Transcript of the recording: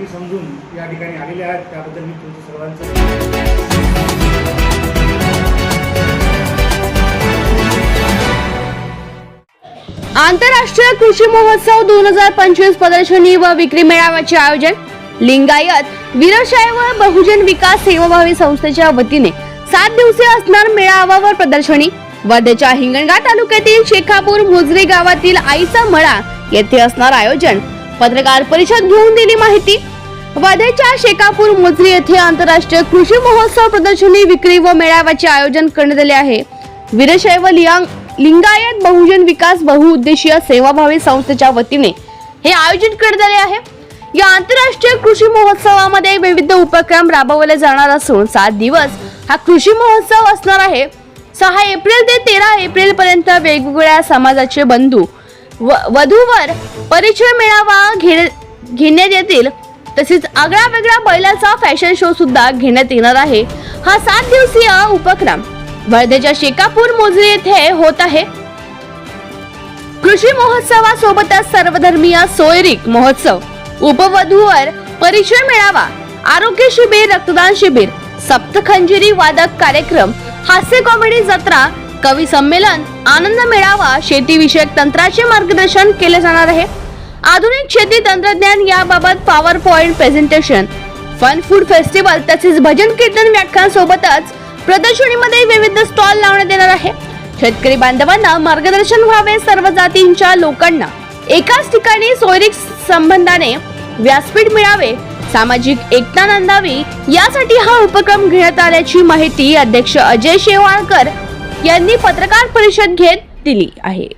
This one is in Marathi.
ती समजून या ठिकाणी आलेले आहेत. त्याबद्दल मी तुमचं सर्वांचं आंतरराष्ट्रीय कृषी महोत्सव दोन हजार पंचवीस प्रदर्शनी व विक्री मेळाव्याचे आयोजन लिंगायत वीरशैव बहुजन विकास सेवाभावी संस्थेच्या वतीने सात दिवसीय असणार मेळावा व प्रदर्शनी वर्धेच्या हिंगणघाट तालुक्यातील शेखापूर मुजरी गावातील आईचा मळा येथे असणार आयोजन. पत्रकार परिषद घेऊन दिली माहिती. वर्धेच्या शेकापूर मुजरी येथे आंतरराष्ट्रीय कृषी महोत्सव प्रदर्शनी विक्री व मेळाव्याचे आयोजन करण्यात आले आहे. वीरशैव लियांग लिंगायत बहुजन विकास बहुउद्देशीय सेवाभावी संस्थेच्या वतीने हे आयोजन करण्यात आले आहे. या आंतरराष्ट्रीय कृषी महोत्सवामध्ये विविध उपक्रम राबवले जाणार असून सात दिवस हा कृषी महोत्सव असणार आहे. सहा एप्रिल ते तेरा एप्रिल पर्यंत वेगवेगळ्या समाजाचे बंधू वधूवर परिचय मेळावा घेणे- घेण्यात येतील. तसेच आगळा वेगळा बैलाचा फॅशन शो सुद्धा घेण्यात येणार आहे. हा सात दिवसीय उपक्रम वर्धेच्या शेकापूर मोजरी येथे होत आहे. कृषी महोत्सवासोबतच सर्वधर्मीय सोयरिक महोत्सव उपवधूवर परिचय मेळावा आरोग्य शिबिर रक्तदान शिबिर सप्तखंजिरी वादक कार्यक्रम हास्य कॉमेडी जत्रा कवी संमेलन आनंद मेळावा शेती विषयक तंत्राचे मार्गदर्शन केले जाणार आहे. आधुनिक शेती तंत्रज्ञान याबाबत power point presentation fun food festival तसेच भजन कीर्तन व्याख्यान सोबतच प्रदर्शनीमध्ये विविध स्टॉल लावण्यात येणार आहे. शेतकरी बांधवांना मार्गदर्शन व्हावे सर्व जातींच्या लोकांना. एकाच ठिकाणी सोयरीक संबंधाने व्यासपीठ मिळावे सामाजिक एकता नांदावी यासाठी हा उपक्रम घेण्यात आल्याची माहिती अध्यक्ष अजय शेवाळकर यांनी पत्रकार परिषद घेत दिली आहे.